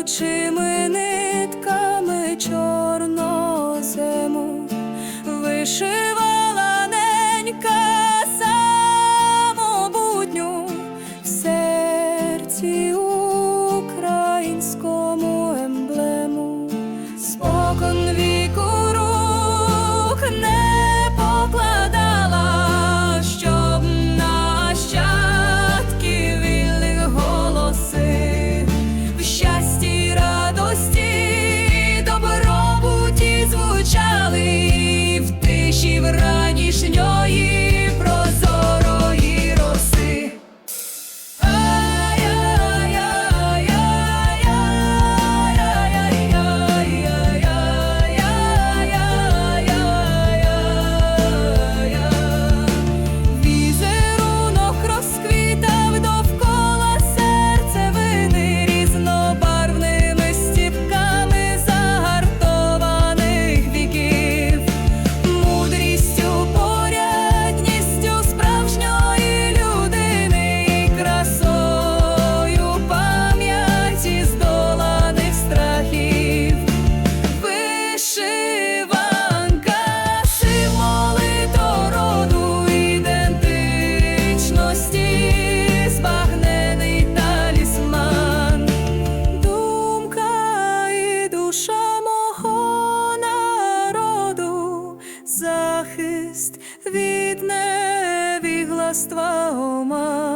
колючими нитками чорними. від невігластва ома.